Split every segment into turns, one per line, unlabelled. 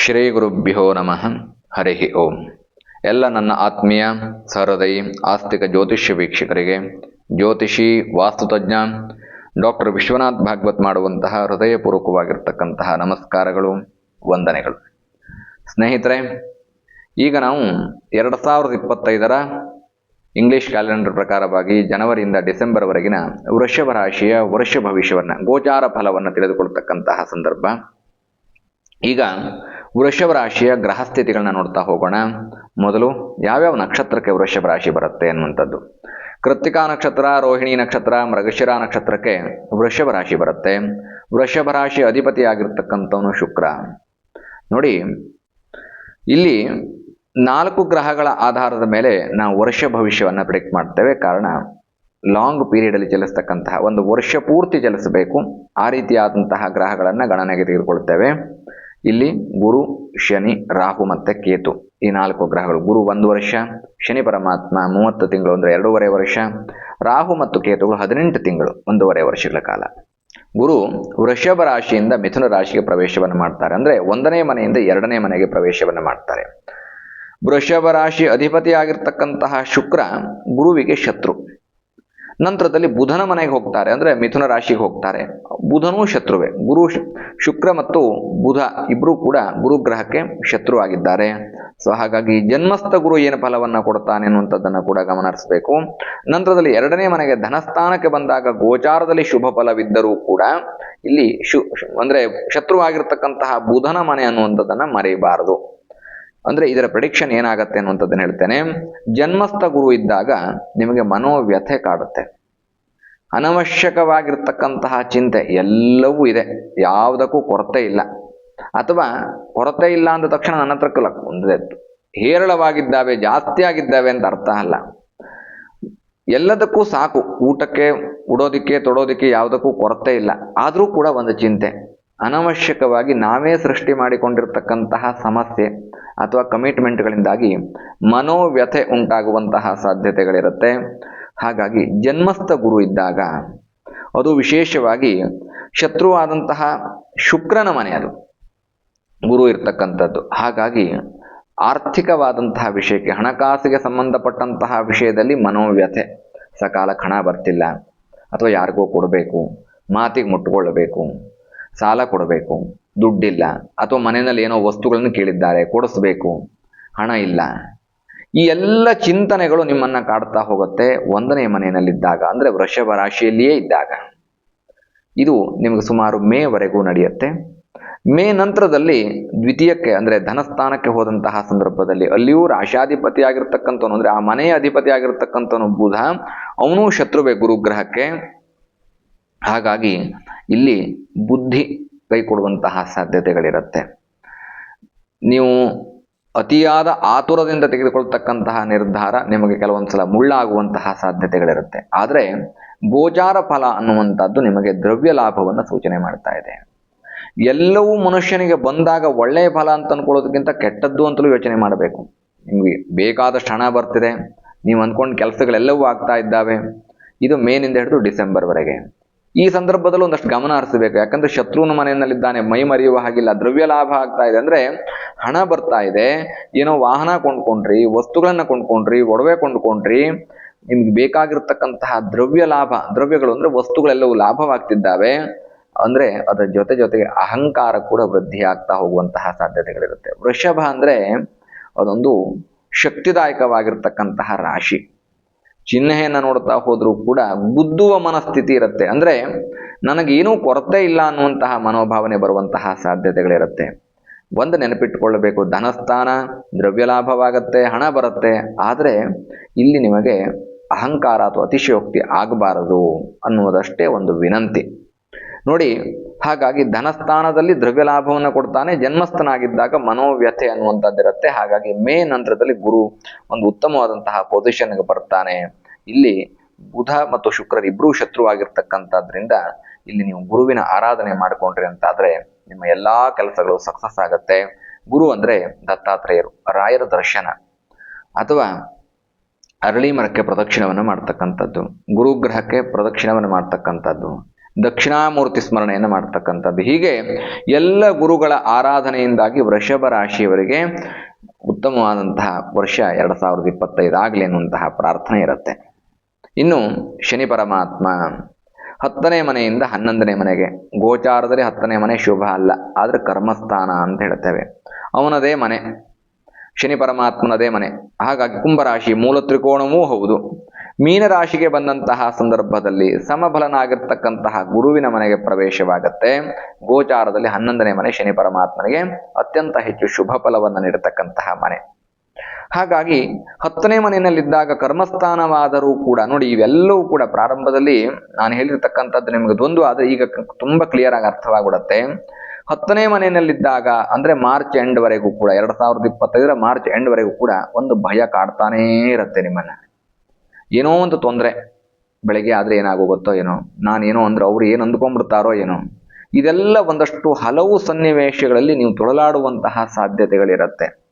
ಶ್ರೀ ಗುರುಭ್ಯೋ ನಮಃ. ಹರಿ ಓಂ. ಎಲ್ಲ ನನ್ನ ಆತ್ಮೀಯ, ಸಹೃದಯಿ, ಆಸ್ತಿಕ ಜ್ಯೋತಿಷ್ಯ ವೀಕ್ಷಕರಿಗೆ, ಜ್ಯೋತಿಷಿ ವಾಸ್ತುತಜ್ಞ ಡಾಕ್ಟರ್ ವಿಶ್ವನಾಥ್ ಭಾಗವತ್ ಮಾಡುವಂತಹ ಹೃದಯಪೂರ್ವಕವಾಗಿರ್ತಕ್ಕಂತಹ ನಮಸ್ಕಾರಗಳು, ವಂದನೆಗಳು. ಸ್ನೇಹಿತರೆ, ಈಗ ನಾವು ಎರಡು ಸಾವಿರದ ಇಪ್ಪತ್ತೈದರ ಇಂಗ್ಲಿಷ್ ಕ್ಯಾಲೆಂಡರ್ ಪ್ರಕಾರವಾಗಿ ಜನವರಿಯಿಂದ ಡಿಸೆಂಬರ್ವರೆಗಿನ ವೃಷಭ ರಾಶಿಯ ವರ್ಷ ಭವಿಷ್ಯವನ್ನು ಗೋಚಾರ ಫಲವನ್ನು ತಿಳಿದುಕೊಳ್ತಕ್ಕಂತಹ ಸಂದರ್ಭ. ಈಗ ವೃಷಭ ರಾಶಿಯ ಗ್ರಹ ಸ್ಥಿತಿಗಳನ್ನ ನೋಡ್ತಾ ಹೋಗೋಣ. ಮೊದಲು ಯಾವ್ಯಾವ ನಕ್ಷತ್ರಕ್ಕೆ ವೃಷಭ ರಾಶಿ ಬರುತ್ತೆ ಅನ್ನುವಂಥದ್ದು. ಕೃತ್ತಿಕಾ ನಕ್ಷತ್ರ, ರೋಹಿಣಿ ನಕ್ಷತ್ರ, ಮೃಗಶಿರ ನಕ್ಷತ್ರಕ್ಕೆ ವೃಷಭ ರಾಶಿ ಬರುತ್ತೆ. ವೃಷಭ ರಾಶಿ ಅಧಿಪತಿಯಾಗಿರ್ತಕ್ಕಂಥವನು ಶುಕ್ರ. ನೋಡಿ, ಇಲ್ಲಿ ನಾಲ್ಕು ಗ್ರಹಗಳ ಆಧಾರದ ಮೇಲೆ ನಾವು ವರ್ಷ ಭವಿಷ್ಯವನ್ನು ಪ್ರಿಡಿಕ್ಟ್ ಮಾಡ್ತೇವೆ. ಕಾರಣ ಲಾಂಗ್ ಪೀರಿಯಡಲ್ಲಿ ಚಲಿಸ್ತಕ್ಕಂತಹ ಒಂದು ವರ್ಷ ಪೂರ್ತಿ ಚಲಿಸಬೇಕು. ಆ ರೀತಿಯಾದಂತಹ ಗ್ರಹಗಳನ್ನು ಗಣನೆಗೆ ತೆಗೆದುಕೊಳ್ತೇವೆ. ಇಲ್ಲಿ ಗುರು, ಶನಿ, ರಾಹು ಮತ್ತು ಕೇತು. ಈ ನಾಲ್ಕು ಗ್ರಹಗಳು. ಗುರು ಒಂದು ವರ್ಷ, ಶನಿ ಪರಮಾತ್ಮ ಮೂವತ್ತು ತಿಂಗಳು ಅಂದರೆ ಎರಡೂವರೆ ವರ್ಷ, ರಾಹು ಮತ್ತು ಕೇತುಗಳು ಹದಿನೆಂಟು ತಿಂಗಳು ಒಂದೂವರೆ ವರ್ಷಗಳ ಕಾಲ. ಗುರು ವೃಷಭ ರಾಶಿಯಿಂದ ಮಿಥುನ ರಾಶಿಗೆ ಪ್ರವೇಶವನ್ನು ಮಾಡ್ತಾರೆ. ಅಂದರೆ ಒಂದನೇ ಮನೆಯಿಂದ ಎರಡನೇ ಮನೆಗೆ ಪ್ರವೇಶವನ್ನು ಮಾಡ್ತಾರೆ. ವೃಷಭ ರಾಶಿ ಅಧಿಪತಿಯಾಗಿರ್ತಕ್ಕಂತಹ ಶುಕ್ರ ಗುರುವಿಗೆ ಶತ್ರು. ನಂತರದಲ್ಲಿ ಬುಧನ ಮನೆಗೆ ಹೋಗ್ತಾರೆ. ಅಂದರೆ ಮಿಥುನ ರಾಶಿಗೆ ಹೋಗ್ತಾರೆ. ಬುಧನೂ ಶತ್ರುವೆ. ಗುರು ಶುಕ್ರ ಮತ್ತು ಬುಧ ಇಬ್ಬರೂ ಕೂಡ ಗುರುಗ್ರಹಕ್ಕೆ ಶತ್ರು ಆಗಿದ್ದಾರೆ ಸೊ ಹಾಗಾಗಿ ಜನ್ಮಸ್ಥ ಗುರು ಏನು ಫಲವನ್ನು ಕೊಡ್ತಾನೆ ಅನ್ನುವಂಥದ್ದನ್ನು ಕೂಡ ಗಮನಿಸಬೇಕು ನಂತರದಲ್ಲಿ ಎರಡನೇ ಮನೆಗೆ ಧನಸ್ಥಾನಕ್ಕೆ ಬಂದಾಗ ಗೋಚಾರದಲ್ಲಿ ಶುಭ ಫಲವಿದ್ದರೂ ಕೂಡ ಇಲ್ಲಿ ಶು- ಅಂದ್ರೆ ಶತ್ರುವಾಗಿರ್ತಕ್ಕಂತಹ ಬುಧನ ಮನೆ ಅನ್ನುವಂಥದ್ದನ್ನ ಮರೆಯಬಾರದು. ಅಂದ್ರೆ ಇದರ ಪ್ರಡಿಕ್ಷನ್ ಏನಾಗುತ್ತೆ ಅನ್ನುವಂಥದ್ದನ್ನು ಹೇಳ್ತೇನೆ. ಜನ್ಮಸ್ಥ ಗುರು ಇದ್ದಾಗ ನಿಮಗೆ ಮನೋವ್ಯಥೆ ಕಾಡುತ್ತೆ. ಅನವಶ್ಯಕವಾಗಿರ್ತಕ್ಕಂತಹ ಚಿಂತೆ ಎಲ್ಲವೂ ಇದೆ. ಯಾವುದಕ್ಕೂ ಕೊರತೆ ಇಲ್ಲ. ಅಥವಾ ಕೊರತೆ ಇಲ್ಲ ಅಂದ ತಕ್ಷಣ ನನ್ನ ಹತ್ರ ಲಕ್ ಒಂದೇ ಹೇರಳವಾಗಿದ್ದಾವೆ ಜಾಸ್ತಿ ಆಗಿದ್ದಾವೆ ಅಂತ ಅರ್ಥ ಅಲ್ಲ. ಎಲ್ಲದಕ್ಕೂ ಸಾಕು. ಊಟಕ್ಕೆ, ಉಡೋದಿಕ್ಕೆ, ತೊಡೋದಿಕ್ಕೆ ಯಾವುದಕ್ಕೂ ಕೊರತೆ ಇಲ್ಲ. ಆದರೂ ಕೂಡ ಒಂದು ಚಿಂತೆ. ಅನವಶ್ಯಕವಾಗಿ ನಾವೇ ಸೃಷ್ಟಿ ಮಾಡಿಕೊಂಡಿರ್ತಕ್ಕಂತಹ ಸಮಸ್ಯೆ. ಅಥವಾ ಕಮಿಟ್ಮೆಂಟ್ಗಳಿಂದಾಗಿ ಮನೋವ್ಯಥೆ ಉಂಟಾಗುವಂತಹ ಸಾಧ್ಯತೆಗಳಿರುತ್ತೆ. ಹಾಗಾಗಿ ಜನ್ಮಸ್ಥ ಗುರು ಇದ್ದಾಗ ಅದು ವಿಶೇಷವಾಗಿ ಶತ್ರುವಾದಂತಹ ಶುಕ್ರನ ಮನೆ ಅದು. ಗುರು ಇರ್ತಕ್ಕಂಥದ್ದು. ಹಾಗಾಗಿ ಆರ್ಥಿಕವಾದಂತಹ ವಿಷಯಕ್ಕೆ, ಹಣಕಾಸಿಗೆ ಸಂಬಂಧಪಟ್ಟಂತಹ ವಿಷಯದಲ್ಲಿ ಮನೋವ್ಯಥೆ ಸಕಾಲಕ್ಕೆ ಹಣ ಬರ್ತಿಲ್ಲ. ಅಥವಾ ಯಾರಿಗೋ ಕೊಡಬೇಕು, ಮಾತಿಗೆ ಮುಟ್ಕೊಳ್ಳಬೇಕು ಸಾಲ ಕೊಡಬೇಕು. ದುಡ್ಡಿಲ್ಲ ಅಥವಾ ಮನೆಯಲ್ಲಿ ಏನೋ ವಸ್ತುಗಳನ್ನು ಕೇಳಿದ್ದಾರೆ, ಕೊಡಿಸ್ಬೇಕು. ಹಣ ಇಲ್ಲ. ಈ ಎಲ್ಲ ಚಿಂತನೆಗಳು ನಿಮ್ಮನ್ನ ಕಾಡ್ತಾ ಹೋಗುತ್ತೆ ಒಂದನೇ ಮನೆಯಲ್ಲಿದ್ದಾಗ, ಅಂದ್ರೆ ವೃಷಭ ರಾಶಿಯಲ್ಲಿಯೇ ಇದ್ದಾಗ. ಇದು ನಿಮಗೆ ಸುಮಾರು ಮೇವರೆಗೂ ನಡೆಯುತ್ತೆ. ಮೇ ನಂತರದಲ್ಲಿ ದ್ವಿತೀಯಕ್ಕೆ, ಅಂದ್ರೆ ಧನಸ್ಥಾನಕ್ಕೆ ಹೋದಂತಹ ಸಂದರ್ಭದಲ್ಲಿ ಅಲ್ಲಿಯೂ ರಾಶಾಧಿಪತಿ ಆಗಿರ್ತಕ್ಕಂಥವನು ಅಂದ್ರೆ ಆ ಮನೆಯ ಅಧಿಪತಿ ಆಗಿರ್ತಕ್ಕಂಥವನು ಬುಧ, ಅವನು ಶತ್ರುವೆ ಗುರುಗ್ರಹಕ್ಕೆ. ಹಾಗಾಗಿ ಇಲ್ಲಿ ಬುದ್ಧಿ ಕೈ ಕೊಡುವಂತಹ ಸಾಧ್ಯತೆಗಳಿರುತ್ತೆ. ನೀವು ಅತಿಯಾದ ಆತುರದಿಂದ ತೆಗೆದುಕೊಳ್ತಕ್ಕಂತಹ ನಿರ್ಧಾರ ನಿಮಗೆ ಕೆಲವೊಂದ್ಸಲ ಮುಳ್ಳಾಗುವಂತಹ ಸಾಧ್ಯತೆಗಳಿರುತ್ತೆ. ಆದರೆ ಗೋಚಾರ ಫಲ ಅನ್ನುವಂಥದ್ದು ನಿಮಗೆ ದ್ರವ್ಯ ಲಾಭವನ್ನು ಸೂಚನೆ ಮಾಡ್ತಾ ಇದೆ. ಎಲ್ಲವೂ ಮನುಷ್ಯನಿಗೆ ಬಂದಾಗ ಒಳ್ಳೆಯ ಫಲ ಅಂತ ಅನ್ಕೊಳ್ಳೋದಕ್ಕಿಂತ ಕೆಟ್ಟದ್ದು ಅಂತಲೂ ಯೋಚನೆ ಮಾಡಬೇಕು. ನಿಮಗೆ ಬೇಕಾದಷ್ಟು ಹಣ ಬರ್ತಿದೆ. ನೀವು ಅಂದ್ಕೊಂಡು ಕೆಲಸಗಳೆಲ್ಲವೂ ಆಗ್ತಾ ಇದ್ದಾವೆ. ಇದು ಮೇನಿಂದ ಹಿಡಿದು ಡಿಸೆಂಬರ್ವರೆಗೆ. ಈ ಸಂದರ್ಭದಲ್ಲಿ ಒಂದಷ್ಟು ಗಮನ ಹರಿಸಬೇಕು. ಯಾಕಂದ್ರೆ ಶತ್ರುವಿನ ಮನೆಯಲ್ಲಿದ್ದಾನೆ, ಮೈ ಮರೆಯುವ ಹಾಗಿಲ್ಲ, ದ್ರವ್ಯ ಲಾಭ ಆಗ್ತಾ ಇದೆ ಅಂದ್ರೆ ಹಣ ಬರ್ತಾ ಇದೆ. ಏನೋ ವಾಹನ ಕೊಂಡ್ಕೊಂಡ್ರಿ, ವಸ್ತುಗಳನ್ನ ಕೊಂಡ್ಕೊಂಡ್ರಿ, ಒಡವೆ ಕೊಂಡ್ಕೊಂಡ್ರಿ, ನಿಮ್ಗೆ ಬೇಕಾಗಿರ್ತಕ್ಕಂತಹ ದ್ರವ್ಯ ಲಾಭ, ದ್ರವ್ಯಗಳು ಅಂದ್ರೆ ವಸ್ತುಗಳೆಲ್ಲವೂ ಲಾಭವಾಗ್ತಿದ್ದಾವೆ ಅಂದ್ರೆ ಅದರ ಜೊತೆ ಜೊತೆಗೆ ಅಹಂಕಾರ ಕೂಡ ವೃದ್ಧಿ ಆಗ್ತಾ ಹೋಗುವಂತಹ ಸಾಧ್ಯತೆಗಳಿರುತ್ತೆ. ವೃಷಭ ಅಂದ್ರೆ ಅದೊಂದು ಶಕ್ತಿದಾಯಕವಾಗಿರ್ತಕ್ಕಂತಹ ರಾಶಿ. ಚಿಹ್ನೆಯನ್ನ ನೋಡ್ತಾ ಹೋದರೂ ಕೂಡ ಗುದ್ದುವ ಮನಸ್ಥಿತಿ ಇರುತ್ತೆ. ಅಂದರೆ ನನಗೇನೂ ಕೊರತೆ ಇಲ್ಲ ಅನ್ನುವಂತಹ ಮನೋಭಾವನೆ ಬರುವಂತಹ ಸಾಧ್ಯತೆಗಳಿರುತ್ತೆ. ಒಂದು ನೆನಪಿಟ್ಟುಕೊಳ್ಳಬೇಕು ಧನಸ್ಥಾನ ದ್ರವ್ಯ ಲಾಭವಾಗತ್ತೆ ಹಣ ಬರುತ್ತೆ, ಆದರೆ ಇಲ್ಲಿ ನಿಮಗೆ ಅಹಂಕಾರ ಅಥವಾ ಅತಿಶಯೋಕ್ತಿ ಆಗಬಾರದು ಅನ್ನುವುದಷ್ಟೇ ಒಂದು ವಿನಂತಿ. ನೋಡಿ, ಹಾಗಾಗಿ ಧನಸ್ಥಾನದಲ್ಲಿ ದ್ರವ್ಯ ಲಾಭವನ್ನು ಕೊಡ್ತಾನೆ, ಜನ್ಮಸ್ಥನಾಗಿದ್ದಾಗ ಮನೋವ್ಯಥೆ ಅನ್ನುವಂಥದ್ದಿರುತ್ತೆ. ಹಾಗಾಗಿ ಮೇ ನಂತರದಲ್ಲಿ ಗುರು ಒಂದು ಉತ್ತಮವಾದಂತಹ ಪೊಸಿಷನ್ಗೆ ಬರ್ತಾನೆ. ಇಲ್ಲಿ ಬುಧ ಮತ್ತು ಶುಕ್ರರು ಇಬ್ಬರೂ ಶತ್ರುವಾಗಿರ್ತಕ್ಕಂಥದ್ರಿಂದ ಇಲ್ಲಿ ನೀವು ಗುರುವಿನ ಆರಾಧನೆ ಮಾಡಿಕೊಂಡ್ರಿ ಅಂತಾದ್ರೆ ನಿಮ್ಮ ಎಲ್ಲಾ ಕೆಲಸಗಳು ಸಕ್ಸಸ್ ಆಗತ್ತೆ. ಗುರು ಅಂದ್ರೆ ದತ್ತಾತ್ರೇಯರು, ರಾಯರ ದರ್ಶನ ಅಥವಾ ಅರಳಿ ಮರಕ್ಕೆ ಪ್ರದಕ್ಷಿಣವನ್ನು ಮಾಡ್ತಕ್ಕಂಥದ್ದು, ಗುರುಗ್ರಹಕ್ಕೆ ಪ್ರದಕ್ಷಿಣವನ್ನು ಮಾಡ್ತಕ್ಕಂಥದ್ದು. ದಕ್ಷಿಣಾಮೂರ್ತಿ ಸ್ಮರಣೆಯನ್ನು ಮಾಡ್ತಕ್ಕಂಥದ್ದು. ಹೀಗೆ ಎಲ್ಲ ಗುರುಗಳ ಆರಾಧನೆಯಿಂದಾಗಿ ವೃಷಭ ರಾಶಿಯವರಿಗೆ ಉತ್ತಮವಾದಂತಹ ವರ್ಷ ಎರಡು ಸಾವಿರದ ಇಪ್ಪತ್ತೈದು ಆಗಲಿ ಅನ್ನುವಂತಹ ಪ್ರಾರ್ಥನೆ ಇರುತ್ತೆ. ಇನ್ನು ಶನಿ ಪರಮಾತ್ಮ ಹತ್ತನೇ ಮನೆಯಿಂದ ಹನ್ನೊಂದನೇ ಮನೆಗೆ. ಗೋಚಾರದಲ್ಲಿ ಹತ್ತನೇ ಮನೆ ಶುಭ ಅಲ್ಲ, ಆದರೆ ಕರ್ಮಸ್ಥಾನ ಅಂತ ಹೇಳ್ತೇವೆ. ಅವನದೇ ಮನೆ, ಶನಿ ಪರಮಾತ್ಮನದೇ ಮನೆ. ಹಾಗಾಗಿ ಕುಂಭರಾಶಿ ಮೂಲ ತ್ರಿಕೋಣವೂ ಹೌದು. ಮೀನರಾಶಿಗೆ ಬಂದಂತಹ ಸಂದರ್ಭದಲ್ಲಿ ಸಮಬಲನಾಗಿರ್ತಕ್ಕಂತಹ ಗುರುವಿನ ಮನೆಗೆ ಪ್ರವೇಶವಾಗುತ್ತೆ. ಗೋಚಾರದಲ್ಲಿ ಹನ್ನೊಂದನೇ ಮನೆ ಶನಿ ಪರಮಾತ್ಮನಿಗೆ ಅತ್ಯಂತ ಹೆಚ್ಚು ಶುಭ ಫಲವನ್ನು ನೀಡತಕ್ಕಂತಹ ಮನೆ. ಹಾಗಾಗಿ ಹತ್ತನೇ ಮನೆಯಲ್ಲಿದ್ದಾಗ ಕರ್ಮಸ್ಥಾನವಾದರೂ ಕೂಡ ನೋಡಿ ಇವೆಲ್ಲವೂ ಕೂಡ ಪ್ರಾರಂಭದಲ್ಲಿ ನಾನು ಹೇಳಿರ್ತಕ್ಕಂಥದ್ದು ನಿಮಗೆ ದ್ವಂದ್ವ, ಆದರೆ ಈಗ ತುಂಬಾ ಕ್ಲಿಯರ್ ಆಗಿ ಅರ್ಥವಾಗ್ಬಿಡತ್ತೆ. ಹತ್ತನೇ ಮನೆಯಲ್ಲಿದ್ದಾಗ ಅಂದ್ರೆ ಮಾರ್ಚ್ ಎಂಡ್ ವರೆಗೂ ಕೂಡ, ಎರಡ್ ಸಾವಿರದ ಇಪ್ಪತ್ತೈದರ ಮಾರ್ಚ್ ಎಂಡ್ ವರೆಗೂ ಕೂಡ ಒಂದು ಭಯ ಕಾಡ್ತಾನೇ ಇರುತ್ತೆ ನಿಮ್ಮನ್ನ. ಏನೋ ಒಂದು ತೊಂದರೆ ಬೆಳಗ್ಗೆ ಆದ್ರೆ ಏನಾಗೋಗುತ್ತೋ ಏನೋ, ನಾನೇನೋ ಅಂದ್ರೆ ಅವ್ರು ಏನು ಅಂದ್ಕೊಂಡ್ಬಿಡ್ತಾರೋ ಏನೋ, ಇದೆಲ್ಲ ಒಂದಷ್ಟು ಹಲವು ಸನ್ನಿವೇಶಗಳಲ್ಲಿ ನೀವು ತೊಳಲಾಡುವಂತಹ ಸಾಧ್ಯತೆಗಳಿರುತ್ತೆ.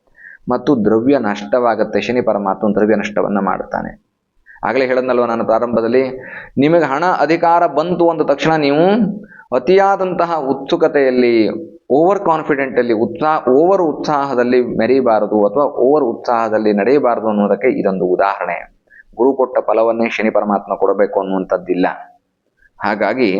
ಮತ್ತು ದ್ರವ್ಯ ನಷ್ಟವಾಗುತ್ತೆ, ಶನಿ ಪರಮಾತ್ಮ ದ್ರವ್ಯ ನಷ್ಟವನ್ನು ಮಾಡ್ತಾನೆ ಆಗಲೇ ಹೇಳದ್ನಲ್ವ ನಾನು ಪ್ರಾರಂಭದಲ್ಲಿ, ನಿಮಗೆ ಹಣ ಅಧಿಕಾರ ಬಂತು ಅಂದ ತಕ್ಷಣ ನೀವು ಅತಿಯಾದಂತಹ ಉತ್ಸುಕತೆಯಲ್ಲಿ ಓವರ್ ಕಾನ್ಫಿಡೆಂಟ್ ಅಲ್ಲಿ ಉತ್ಸಾಹ ಓವರ್ ಉತ್ಸಾಹದಲ್ಲಿ ಮೆರೀಬಾರದು ಅಥವಾ ಓವರ್ ಉತ್ಸಾಹದಲ್ಲಿ ನಡೆಯಬಾರದು ಅನ್ನೋದಕ್ಕೆ ಇದೊಂದು ಉದಾಹರಣೆ. ಗುರು ಕೊಟ್ಟ ಫಲವನ್ನೇ ಶನಿ ಪರಮಾತ್ಮ ಕೊಡಬೇಕು ಅನ್ನುವಂಥದ್ದಿಲ್ಲ. ಹಾಗಾಗಿ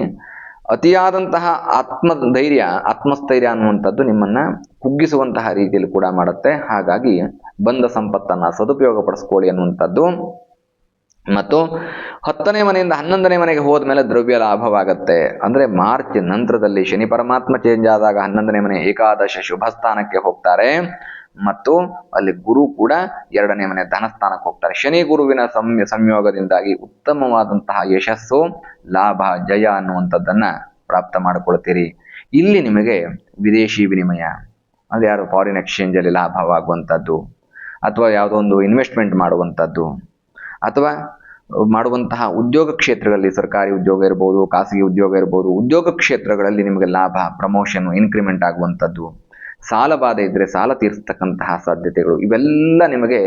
ಅತಿಯಾದಂತಹ ಆತ್ಮ ಧೈರ್ಯ, ಆತ್ಮಸ್ಥೈರ್ಯ ಅನ್ನುವಂಥದ್ದು ನಿಮ್ಮನ್ನ ಕುಗ್ಗಿಸುವಂತಹ ರೀತಿಯಲ್ಲಿ ಕೂಡ ಮಾಡುತ್ತೆ. ಹಾಗಾಗಿ ಬಂದ ಸಂಪತ್ತನ್ನ ಸದುಪಯೋಗ ಪಡಿಸ್ಕೊಳ್ಳಿ ಅನ್ನುವಂಥದ್ದು. ಮತ್ತು ಹತ್ತನೇ ಮನೆಯಿಂದ ಹನ್ನೊಂದನೇ ಮನೆಗೆ ಹೋದ ಮೇಲೆ ದ್ರವ್ಯ ಲಾಭವಾಗತ್ತೆ. ಅಂದ್ರೆ ಮಾರ್ಚ್ ನಂತರದಲ್ಲಿ ಶನಿ ಪರಮಾತ್ಮ ಚೇಂಜ್ ಆದಾಗ ಹನ್ನೊಂದನೇ ಮನೆ ಏಕಾದಶ ಶುಭ ಸ್ಥಾನಕ್ಕೆ ಹೋಗ್ತಾರೆ. ಮತ್ತು ಅಲ್ಲಿ ಗುರು ಕೂಡ ಎರಡನೇ ಮನೆ ಧನಸ್ಥಾನಕ್ಕೆ ಹೋಗ್ತಾರೆ. ಶನಿ ಗುರುವಿನ ಸಂಯ, ಸಂಯೋಗದಿಂದಾಗಿ ಉತ್ತಮವಾದಂತಹ ಯಶಸ್ಸು, ಲಾಭ, ಜಯ ಅನ್ನುವಂಥದ್ದನ್ನ ಪ್ರಾಪ್ತ ಮಾಡಿಕೊಳ್ತೀರಿ. ಇಲ್ಲಿ ನಿಮಗೆ ವಿದೇಶಿ ವಿನಿಮಯ ಅಂದ್ರೆ ಯಾರು ಫಾರಿನ್ ಎಕ್ಸ್ಚೇಂಜ್ ಅಲ್ಲಿ ಲಾಭವಾಗುವಂಥದ್ದು, ಅಥವಾ ಯಾವುದೋ ಒಂದು ಇನ್ವೆಸ್ಟ್ಮೆಂಟ್ ಮಾಡುವಂಥದ್ದು, ಅಥವಾ ಮಾಡುವಂತಹ ಉದ್ಯೋಗ ಕ್ಷೇತ್ರಗಳಲ್ಲಿ ಸರ್ಕಾರಿ ಉದ್ಯೋಗ ಇರ್ಬೋದು, ಖಾಸಗಿ ಉದ್ಯೋಗ ಇರ್ಬೋದು, ಉದ್ಯೋಗ ಕ್ಷೇತ್ರಗಳಲ್ಲಿ ನಿಮಗೆ ಲಾಭ ಪ್ರಮೋಷನ್ ಇನ್ಕ್ರಿಮೆಂಟ್ ಆಗುವಂಥದ್ದು. ಸಾಲ ಬಾಧೆ ಇದ್ರೆ ಸಾಲ ತೀರಿಸ್ತಕ್ಕಂತಹ ಸಾಧ್ಯತೆಗಳು ಇವೆಲ್ಲ ನಿಮಗೆ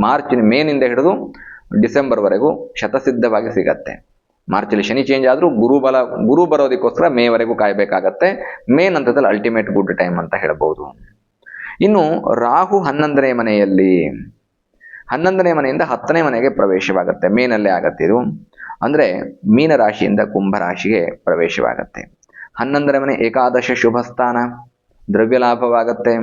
ಮಾರ್ಚ್ ಮೇನಿಂದ ಹಿಡಿದು ಡಿಸೆಂಬರ್ವರೆಗೂ ಶತಸಿದ್ಧವಾಗಿ ಸಿಗತ್ತೆ. ಮಾರ್ಚಲ್ಲಿ ಶನಿ ಚೇಂಜ್ ಆದರೂ ಗುರು ಬಲ, ಗುರು ಬರೋದಕ್ಕೋಸ್ಕರ ಮೇವರೆಗೂ ಕಾಯಬೇಕಾಗತ್ತೆ. ಮೇ ನಂತರದಲ್ಲಿ ಅಲ್ಟಿಮೇಟ್ ಗುಡ್ ಟೈಮ್ ಅಂತ ಹೇಳ್ಬೋದು. ಇನ್ನು ರಾಹು ಹನ್ನೊಂದನೇ ಮನೆಯಲ್ಲಿ, ಹನ್ನೊಂದನೇ ಮನೆಯಿಂದ ಹತ್ತನೇ ಮನೆಗೆ ಪ್ರವೇಶವಾಗುತ್ತೆ. ಮೇನಲ್ಲೇ ಆಗತ್ತೆ ಇದು. ಅಂದ್ರೆ ಮೀನ ರಾಶಿಯಿಂದ ಕುಂಭ ರಾಶಿಗೆ ಪ್ರವೇಶವಾಗತ್ತೆ. ಹನ್ನೊಂದನೇ ಮನೆ ಏಕಾದಶ ಶುಭ ಸ್ಥಾನ ದ್ರವ್ಯ ಲಾಭವಾಗತ್ತೆ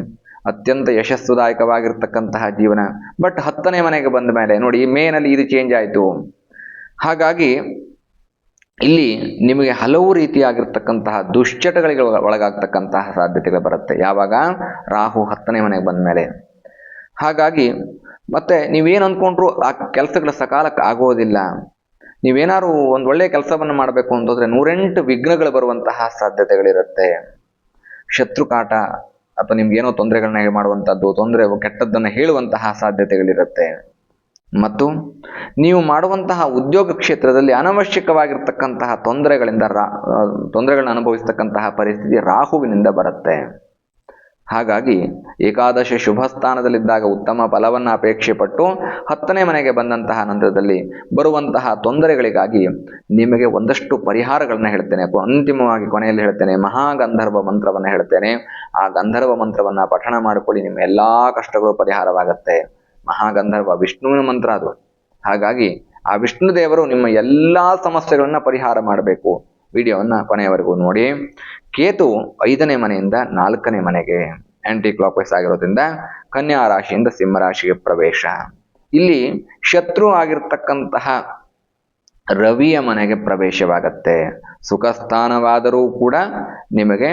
ಅತ್ಯಂತ ಯಶಸ್ಸುದಾಯಕವಾಗಿರ್ತಕ್ಕಂತಹ ಜೀವನ. ಬಟ್ ಹತ್ತನೇ ಮನೆಗೆ ಬಂದ ಮೇಲೆ, ನೋಡಿ ಮೇನಲ್ಲಿ ಇದು ಚೇಂಜ್ ಆಯಿತು. ಹಾಗಾಗಿ, ಇಲ್ಲಿ ನಿಮಗೆ ಹಲವು ರೀತಿಯಾಗಿರ್ತಕ್ಕಂತಹ ದುಶ್ಚಟಗಳಿಗೆ ಒಳ- ಒಳಗಾಗ್ತಕ್ಕಂತಹ ಸಾಧ್ಯತೆಗಳು ಬರುತ್ತೆ. ಯಾವಾಗ? ರಾಹು ಹತ್ತನೇ ಮನೆಗೆ ಬಂದ ಮೇಲೆ. ಹಾಗಾಗಿ, ಮತ್ತೆ ನೀವೇನು ಅಂದ್ಕೊಂಡ್ರು ಆ ಕೆಲಸಗಳು ಸಕಾಲಕ್ಕೆ ಆಗೋದಿಲ್ಲ. ನೀವೇನಾದ್ರು ಒಂದು ಒಳ್ಳೆಯ ಕೆಲಸವನ್ನು ಮಾಡಬೇಕು ಅಂತಂದ್ರೆ ನೂರೆಂಟು ವಿಘ್ನಗಳು ಬರುವಂತಹ ಸಾಧ್ಯತೆಗಳಿರುತ್ತೆ. ಶತ್ರು ಕಾಟ ಅಥವಾ ನಿಮ್ಗೇನೋ ತೊಂದರೆಗಳನ್ನ ಮಾಡುವಂಥದ್ದು ತೊಂದರೆ ಕೆಟ್ಟದ್ದನ್ನು ಹೇಳುವಂತಹ ಸಾಧ್ಯತೆಗಳಿರುತ್ತೆ. ಮತ್ತು ನೀವು ಮಾಡುವಂತಹ ಉದ್ಯೋಗ ಕ್ಷೇತ್ರದಲ್ಲಿ ಅನವಶ್ಯಕವಾಗಿರ್ತಕ್ಕಂತಹ ತೊಂದರೆಗಳಿಂದ ರಾ, ತೊಂದರೆಗಳನ್ನ ಅನುಭವಿಸ್ತಕ್ಕಂತಹ ಪರಿಸ್ಥಿತಿ ರಾಹುವಿನಿಂದ ಬರುತ್ತೆ. ಹಾಗಾಗಿ ಏಕಾದಶ ಶುಭ ಸ್ಥಾನದಲ್ಲಿದ್ದಾಗ ಉತ್ತಮ ಫಲವನ್ನು ಅಪೇಕ್ಷೆ ಪಟ್ಟು ಹತ್ತನೇ ಮನೆಗೆ ಬಂದಂತಹ ನಂತರದಲ್ಲಿ ಬರುವಂತಹ ತೊಂದರೆಗಳಿಗಾಗಿ ನಿಮಗೆ ಒಂದಷ್ಟು ಪರಿಹಾರಗಳನ್ನು ಹೇಳ್ತೇನೆ. ಅಂತಿಮವಾಗಿ ಕೊನೆಯಲ್ಲಿ ಹೇಳ್ತೇನೆ ಮಹಾಗಂಧರ್ವ ಮಂತ್ರವನ್ನು ಹೇಳ್ತೇನೆ. ಆ ಗಂಧರ್ವ ಮಂತ್ರವನ್ನು ಪಠಣ ಮಾಡಿಕೊಳ್ಳಿ, ನಿಮ್ಮ ಎಲ್ಲಾ ಕಷ್ಟಗಳು ಪರಿಹಾರವಾಗತ್ತೆ. ಮಹಾಗಂಧರ್ವ ವಿಷ್ಣುವಿನ ಮಂತ್ರ ಅದು. ಹಾಗಾಗಿ ಆ ವಿಷ್ಣು ದೇವರು ನಿಮ್ಮ ಎಲ್ಲಾ ಸಮಸ್ಯೆಗಳನ್ನ ಪರಿಹಾರ ಮಾಡಬೇಕು. ವಿಡಿಯೋವನ್ನ ಕೊನೆಯವರೆಗೂ ನೋಡಿ. ಕೇತು ಐದನೇ ಮನೆಯಿಂದ ನಾಲ್ಕನೇ ಮನೆಗೆ ಆಂಟಿ ಕ್ಲಾಕ್ ವೈಸ್ ಆಗಿರೋದ್ರಿಂದ ಕನ್ಯಾ ರಾಶಿಯಿಂದ ಸಿಂಹರಾಶಿಗೆ ಪ್ರವೇಶ. ಇಲ್ಲಿ ಶತ್ರು ಆಗಿರ್ತಕ್ಕಂತಹ ರವಿಯ ಮನೆಗೆ ಪ್ರವೇಶವಾಗತ್ತೆ. ಸುಖ ಸ್ಥಾನವಾದರೂ ಕೂಡ ನಿಮಗೆ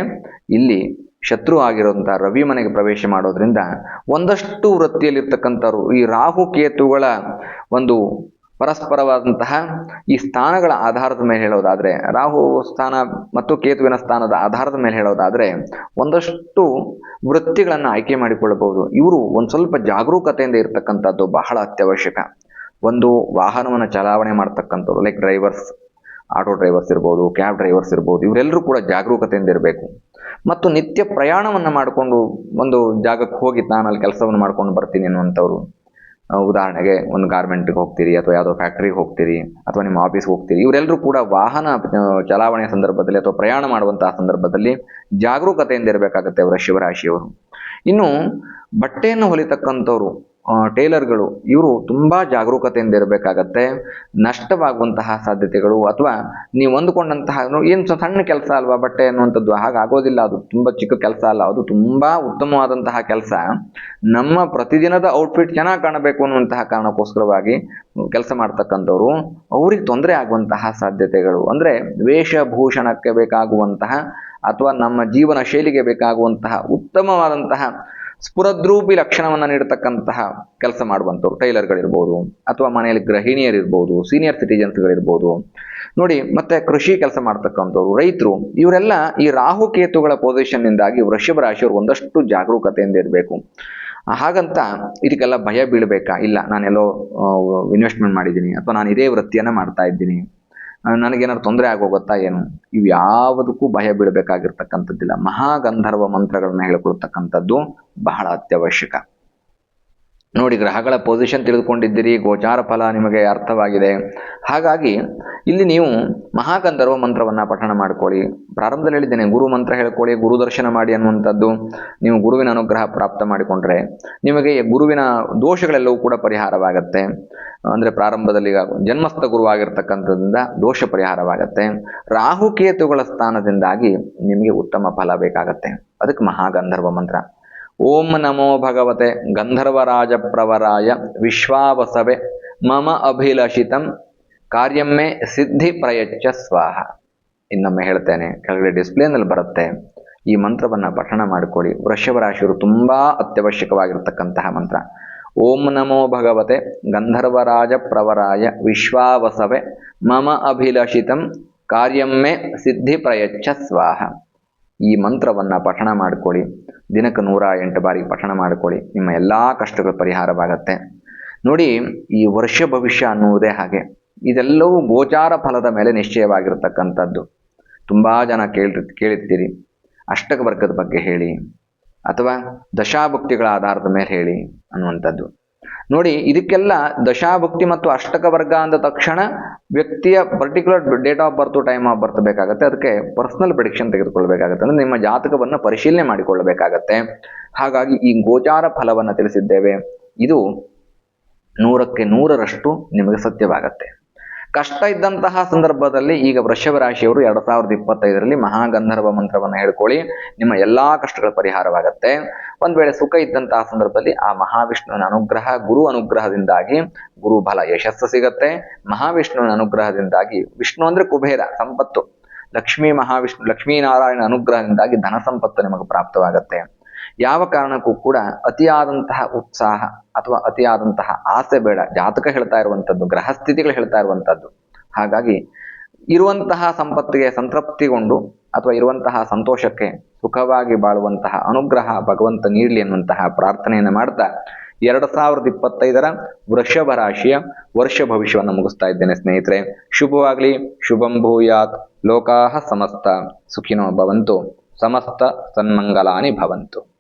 ಇಲ್ಲಿ ಶತ್ರು ಆಗಿರುವಂತಹ ರವಿ ಮನೆಗೆ ಪ್ರವೇಶ ಮಾಡೋದ್ರಿಂದ ಒಂದಷ್ಟು ವೃತ್ತಿಯಲ್ಲಿರ್ತಕ್ಕಂಥವ್ರು ಈ ರಾಹು ಕೇತುಗಳ ಒಂದು ಪರಸ್ಪರವಾದಂತಹ ಈ ಸ್ಥಾನಗಳ ಆಧಾರದ ಮೇಲೆ ಹೇಳೋದಾದ್ರೆ, ರಾಹು ಸ್ಥಾನ ಮತ್ತು ಕೇತುವಿನ ಸ್ಥಾನದ ಆಧಾರದ ಮೇಲೆ ಹೇಳೋದಾದ್ರೆ, ಒಂದಷ್ಟು ವೃತ್ತಿಗಳನ್ನು ಆಯ್ಕೆ ಮಾಡಿಕೊಳ್ಳಬಹುದು. ಇವರು ಒಂದು ಸ್ವಲ್ಪ ಜಾಗರೂಕತೆಯಿಂದ ಇರತಕ್ಕಂಥದ್ದು ಬಹಳ ಅತ್ಯವಶ್ಯಕ. ಒಂದು ವಾಹನವನ್ನು ಚಲಾವಣೆ ಮಾಡ್ತಕ್ಕಂಥವ್ರು ಲೈಕ್ ಡ್ರೈವರ್ಸ್ ಆಟೋ ಡ್ರೈವರ್ಸ್ ಇರ್ಬೋದು ಕ್ಯಾಬ್ ಡ್ರೈವರ್ಸ್ ಇರ್ಬೋದು ಇವರೆಲ್ಲರೂ ಕೂಡ ಜಾಗರೂಕತೆಯಿಂದ ಇರಬೇಕು. ಮತ್ತು ನಿತ್ಯ ಪ್ರಯಾಣವನ್ನು ಮಾಡಿಕೊಂಡು ಒಂದು ಜಾಗಕ್ಕೆ ಹೋಗಿ ನಾನು ಅಲ್ಲಿ ಕೆಲಸವನ್ನು ಮಾಡ್ಕೊಂಡು ಬರ್ತೀನಿ ಅನ್ನುವಂಥವ್ರು. ಉದಾಹರಣೆಗೆ ಒಂದು ಗಾರ್ಮೆಂಟ್ಗೆ ಹೋಗ್ತೀರಿ ಅಥವಾ ಯಾವುದೋ ಫ್ಯಾಕ್ಟ್ರಿಗೆ ಹೋಗ್ತೀರಿ ಅಥವಾ ನಿಮ್ಮ ಆಫೀಸ್ಗೆ ಹೋಗ್ತೀರಿ ಇವರೆಲ್ಲರೂ ಕೂಡ ವಾಹನ ಚಲಾವಣೆಯ ಸಂದರ್ಭದಲ್ಲಿ ಅಥವಾ ಪ್ರಯಾಣ ಮಾಡುವಂತಹ ಸಂದರ್ಭದಲ್ಲಿ ಜಾಗರೂಕತೆಯಿಂದ ಇರಬೇಕಾಗತ್ತೆ ಅವರ ಶಿವರಾಶಿಯವರು. ಇನ್ನು ಬಟ್ಟೆಯನ್ನು ಹೊಲಿತಕ್ಕಂಥವ್ರು ಟೇಲರ್ಗಳು, ಇವರು ತುಂಬಾ ಜಾಗರೂಕತೆಯಿಂದ ಇರಬೇಕಾಗತ್ತೆ, ನಷ್ಟವಾಗುವಂತಹ ಸಾಧ್ಯತೆಗಳು, ಅಥವಾ ನೀವು ಅಂದುಕೊಂಡಂತಹ ಏನು ಸಣ್ಣ ಕೆಲಸ ಅಲ್ವಾ ಬಟ್ಟೆ ಅನ್ನುವಂಥದ್ದು, ಹಾಗಾಗೋದಿಲ್ಲ, ಅದು ತುಂಬ ಚಿಕ್ಕ ಕೆಲಸ ಅಲ್ಲ, ಅದು ತುಂಬಾ ಉತ್ತಮವಾದಂತಹ ಕೆಲಸ. ನಮ್ಮ ಪ್ರತಿದಿನದ ಔಟ್ಫಿಟ್ ಚೆನ್ನಾಗಿ ಕಾಣಬೇಕು ಅನ್ನುವಂತಹ ಕಾರಣಕ್ಕೋಸ್ಕರವಾಗಿ ಕೆಲಸ ಮಾಡ್ತಕ್ಕಂಥವ್ರು, ಅವ್ರಿಗೆ ತೊಂದರೆ ಆಗುವಂತಹ ಸಾಧ್ಯತೆಗಳು. ಅಂದ್ರೆ ವೇಷಭೂಷಣಕ್ಕೆ ಬೇಕಾಗುವಂತಹ, ಅಥವಾ ನಮ್ಮ ಜೀವನ ಶೈಲಿಗೆ ಬೇಕಾಗುವಂತಹ ಉತ್ತಮವಾದಂತಹ ಸ್ಫುರದ್ರೂಪಿ ಲಕ್ಷಣವನ್ನು ನೀಡತಕ್ಕಂತಹ ಕೆಲಸ ಮಾಡುವಂಥವ್ರು, ಟೈಲರ್ಗಳಿರ್ಬೋದು, ಅಥವಾ ಮನೆಯಲ್ಲಿ ಗೃಹಿಣಿಯರಿರ್ಬೋದು, ಸೀನಿಯರ್ ಸಿಟಿಜನ್ಸ್ಗಳಿರ್ಬೋದು. ನೋಡಿ, ಮತ್ತೆ ಕೃಷಿ ಕೆಲಸ ಮಾಡ್ತಕ್ಕಂಥವ್ರು, ರೈತರು, ಇವರೆಲ್ಲ ಈ ರಾಹುಕೇತುಗಳ ಪೊಸಿಷನ್ನಿಂದಾಗಿ ವೃಷಭ ರಾಶಿಯವರು ಒಂದಷ್ಟು ಜಾಗರೂಕತೆಯಿಂದ ಇರಬೇಕು. ಹಾಗಂತ ಇದಕ್ಕೆಲ್ಲ ಭಯ ಬೀಳಬೇಕಾ? ಇಲ್ಲ, ನಾನೆಲ್ಲೋ ಇನ್ವೆಸ್ಟ್ಮೆಂಟ್ ಮಾಡಿದ್ದೀನಿ, ಅಥವಾ ನಾನು ಇದೇ ವೃತ್ತಿಯನ್ನು ಮಾಡ್ತಾ ಇದ್ದೀನಿ. ನನಗೇನಾದ್ರು ತೊಂದರೆ ಆಗೋಗುತ್ತಾ ಏನು? ಇವು ಯಾವುದಕ್ಕೂ ಭಯ ಬೀಳಬೇಕಾಗಿರ್ತಕ್ಕಂಥದ್ದಿಲ್ಲ ಮಹಾಗಂಧರ್ವ ಮಂತ್ರಗಳನ್ನ ಹೇಳ್ಕೊಳ್ತಕ್ಕಂಥದ್ದು ಬಹಳ ಅತ್ಯವಶ್ಯಕ. ನೋಡಿ, ಗ್ರಹಗಳ ಪೊಸಿಷನ್ ತಿಳಿದುಕೊಂಡಿದ್ದೀರಿ, ಗೋಚಾರ ಫಲ ನಿಮಗೆ ಅರ್ಥವಾಗಿದೆ. ಹಾಗಾಗಿ, ಇಲ್ಲಿ ನೀವು ಮಹಾಗಂಧರ್ವ ಮಂತ್ರವನ್ನು ಪಠಣ ಮಾಡ್ಕೊಳ್ಳಿ. ಪ್ರಾರಂಭದಲ್ಲಿ ಹೇಳಿದ್ದೇನೆ, ಗುರು ಮಂತ್ರ ಹೇಳ್ಕೊಳ್ಳಿ, ಗುರು ದರ್ಶನ ಮಾಡಿ ಅನ್ನುವಂಥದ್ದು ನೀವು ಗುರುವಿನ ಅನುಗ್ರಹ ಪ್ರಾಪ್ತ ಮಾಡಿಕೊಂಡ್ರೆ ನಿಮಗೆ ಗುರುವಿನ ದೋಷಗಳೆಲ್ಲವೂ ಕೂಡ ಪರಿಹಾರವಾಗತ್ತೆ. ಅಂದರೆ ಪ್ರಾರಂಭದಲ್ಲಿ ಜನ್ಮಸ್ಥ ಗುರುವಾಗಿರ್ತಕ್ಕಂಥದ್ದರಿಂದ ದೋಷ ಪರಿಹಾರವಾಗತ್ತೆ. ರಾಹುಕೇತುಗಳ ಸ್ಥಾನದಿಂದಾಗಿ ನಿಮಗೆ ಉತ್ತಮ ಫಲ ಬೇಕಾಗತ್ತೆ. ಅದಕ್ಕೆ ಮಹಾಗಂಧರ್ವ ಮಂತ್ರ. ಓಂ ನಮೋ ಭಗವತೆ ಗಂಧರ್ವರಾಜ ಪ್ರವರಾಯ ವಿಶ್ವಾವಸವೆ ಮಮ ಅಭಿಲಷಿತಂ ಕಾರ್ಯಮ್ಮೆ ಸಿದ್ಧಿ ಪ್ರಯಚ್ಛ ಸ್ವಾಹ. ಇನ್ನೊಮ್ಮೆ ಹೇಳ್ತೇನೆ, ಕೆಳಗಡೆ ಡಿಸ್ಪ್ಲೇನಲ್ಲಿ ಬರುತ್ತೆ. ಈ ಮಂತ್ರವನ್ನ ಪಠಣ ಮಾಡಿಕೊಳ್ಳಿ. ವೃಷಭ ತುಂಬ ತುಂಬಾ ಅತ್ಯವಶ್ಯಕವಾಗಿರ್ತಕ್ಕಂತಹ ಮಂತ್ರ. ಓಂ ನಮೋ ಭಗವತೆ ಗಂಧರ್ವರಾಜ ಪ್ರವರಾಯ ವಿಶ್ವಾವಸವೆ ಮಮ ಅಭಿಲಷಿತಂ ಕಾರ್ಯಮ್ಮೆ ಸಿದ್ಧಿ ಪ್ರಯಚ್ಛ ಸ್ವಾಹ. ಈ ಮಂತ್ರವನ್ನ ಪಠಣ ಮಾಡಿಕೊಳ್ಳಿ. ದಿನಕ್ಕೆ ನೂರ ಎಂಟು ಬಾರಿ ಪಠಣ ಮಾಡಿಕೊಳ್ಳಿ. ನಿಮ್ಮ ಎಲ್ಲ ಕಷ್ಟಗಳು ಪರಿಹಾರವಾಗತ್ತೆ. ನೋಡಿ, ಈ ವರ್ಷ ಭವಿಷ್ಯ ಅನ್ನುವುದೇ ಹಾಗೆ. ಇದೆಲ್ಲವೂ ಗೋಚಾರ ಫಲದ ಮೇಲೆ ನಿಶ್ಚಯವಾಗಿರತಕ್ಕಂಥದ್ದು. ತುಂಬ ಜನ ಕೇಳಿ ಕೇಳಿರ್ತೀರಿ ಅಷ್ಟಕ ವರ್ಗದ ಬಗ್ಗೆ ಹೇಳಿ, ಅಥವಾ ದಶಾಭುಕ್ತಿಗಳ ಆಧಾರದ ಮೇಲೆ ಹೇಳಿ ಅನ್ನುವಂಥದ್ದು. ನೋಡಿ, ಇದಕ್ಕೆಲ್ಲ ದಶಾಭಕ್ತಿ ಮತ್ತು ಅಷ್ಟಕ ವರ್ಗ ಅಂದ ತಕ್ಷಣ ವ್ಯಕ್ತಿಯ particular date of birth time of birth ಬೇಕಾಗುತ್ತೆ. ಅದಕ್ಕೆ ಪರ್ಸನಲ್ ಪ್ರಿಡಿಕ್ಷನ್ ತೆಗೆದುಕೊಳ್ಬೇಕಾಗತ್ತೆ. ಅಂದ್ರೆ ನಿಮ್ಮ ಜಾತಕವನ್ನು ಪರಿಶೀಲನೆ ಮಾಡಿಕೊಳ್ಳಬೇಕಾಗತ್ತೆ. ಹಾಗಾಗಿ ಈ ಗೋಚಾರ ಫಲವನ್ನು ತಿಳಿಸಿದ್ದೇವೆ. ಇದು ನೂರಕ್ಕೆ ನೂರರಷ್ಟು ನಿಮಗೆ ಸತ್ಯವಾಗತ್ತೆ. ಕಷ್ಟ ಇದ್ದಂತಹ ಸಂದರ್ಭದಲ್ಲಿ ಈಗ ವೃಷಭ ರಾಶಿಯವರು ಎರಡ್ ಸಾವಿರದ ಇಪ್ಪತ್ತೈದರಲ್ಲಿ ಮಹಾಗಂಧರ್ವ ಮಂತ್ರವನ್ನು ಹೇಳ್ಕೊಳ್ಳಿ. ನಿಮ್ಮ ಎಲ್ಲಾ ಕಷ್ಟಗಳ ಪರಿಹಾರವಾಗತ್ತೆ. ಒಂದ್ ವೇಳೆ ಸುಖ ಇದ್ದಂತಹ ಸಂದರ್ಭದಲ್ಲಿ ಆ ಮಹಾವಿಷ್ಣುವಿನ ಅನುಗ್ರಹ, ಗುರು ಅನುಗ್ರಹದಿಂದಾಗಿ ಗುರು ಬಲ ಯಶಸ್ಸು ಸಿಗತ್ತೆ. ಮಹಾವಿಷ್ಣುವಿನ ಅನುಗ್ರಹದಿಂದಾಗಿ, ವಿಷ್ಣು ಅಂದ್ರೆ ಕುಬೇರ, ಸಂಪತ್ತು. ಲಕ್ಷ್ಮೀ ಮಹಾವಿಷ್ಣು, ಲಕ್ಷ್ಮೀನಾರಾಯಣ ಅನುಗ್ರಹದಿಂದಾಗಿ ಧನ ಸಂಪತ್ತು ನಿಮಗೆ ಪ್ರಾಪ್ತವಾಗತ್ತೆ. ಯಾವ ಕಾರಣಕ್ಕೂ ಕೂಡ ಅತಿಯಾದಂತಹ ಉತ್ಸಾಹ ಅಥವಾ ಅತಿಯಾದಂತಹ ಆಸೆ ಬೇಡ. ಜಾತಕ ಹೇಳ್ತಾ ಇರುವಂಥದ್ದು ಗ್ರಹ ಸ್ಥಿತಿಗಳು ಹೇಳ್ತಾ ಇರುವಂಥದ್ದು ಹಾಗಾಗಿ ಇರುವಂತಹ ಸಂಪತ್ತಿಗೆ ಸಂತೃಪ್ತಿಗೊಂಡು ಅಥವಾ ಇರುವಂತಹ ಸಂತೋಷಕ್ಕೆ ಸುಖವಾಗಿ ಬಾಳುವಂತಹ ಅನುಗ್ರಹ ಭಗವಂತ ನೀಡಲಿ ಎನ್ನುವಂತಹ ಪ್ರಾರ್ಥನೆಯನ್ನು ಮಾಡ್ತಾ ಎರಡು ಸಾವಿರದ ಇಪ್ಪತ್ತೈದರ ವೃಷಭ ರಾಶಿಯ ವರ್ಷ ಭವಿಷ್ಯವನ್ನು ಮುಗಿಸ್ತಾ ಇದ್ದೇನೆ ಸ್ನೇಹಿತರೆ. ಶುಭವಾಗಲಿ, ಶುಭಂ ಭೂಯಾತ್, ಲೋಕಾಹ ಸಮಸ್ತ, ಸುಖಿನೋ ಭವಂತು, ಸಮಸ್ತ ಸನ್ಮಂಗಲಾನಿ ಭವಂತು.